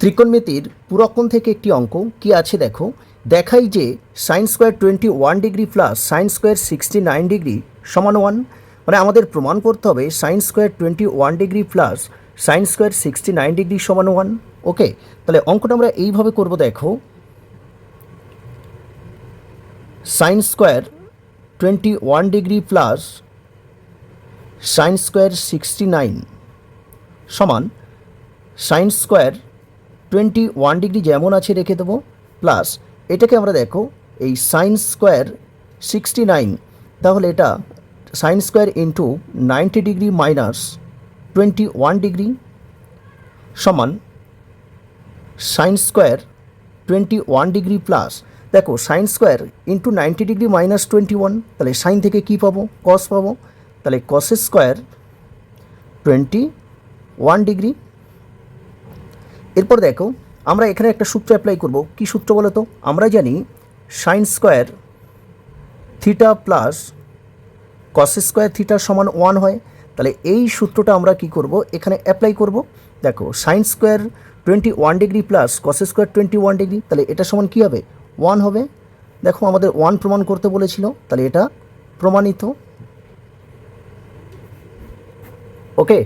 ত্রিকোণমিতির পুরক্ষণ থেকে একটি অঙ্ক, কি আছে দেখো? দেখাই যে sine square twenty one degree plus sine square sixty nine degree সমান ওয়ান মানে আমাদের প্রমাণ করতে হবে sine square twenty one degree plus sine square sixty nine degree সমান ওয়ান ওকে তাহলে অঙ্কটা আমরা এইভাবে করব, দেখো। Sine square twenty one degree plus sine square sixty nine সমান sine square twenty one degree যেমন আছে রেখে দেবো প্লাস এটাকে আমরা দেখো, এই সাইন স্কোয়ার সিক্সটি নাইন তাহলে এটা sine square into ninety degree minus twenty one degree সমান sine square twenty one degree plus দেখো sine square into ninety degree minus twenty one তাহলে সাইন থেকে কী পাবো? কস পাবো। তাহলে কসের স্কোয়ার টোয়েন্টি ওয়ান ডিগ্রি এরপর দেখো, আমরা এখানে একটা সূত্র অ্যাপ্লাই করব। কি সূত্র বলো তো? আমরা জানি sine square theta plus cos square theta সমান ওয়ান হয়। তাহলে এই সূত্রটা আমরা কি করব? এখানে অ্যাপ্লাই করব। দেখো sine square twenty one degree plus cos square twenty one degree তাহলে এটা সমান কী হবে? ওয়ান হবে। দেখো, আমাদের ওয়ান প্রমাণ করতে বলেছিল, তাহলে এটা প্রমাণিত। ওকে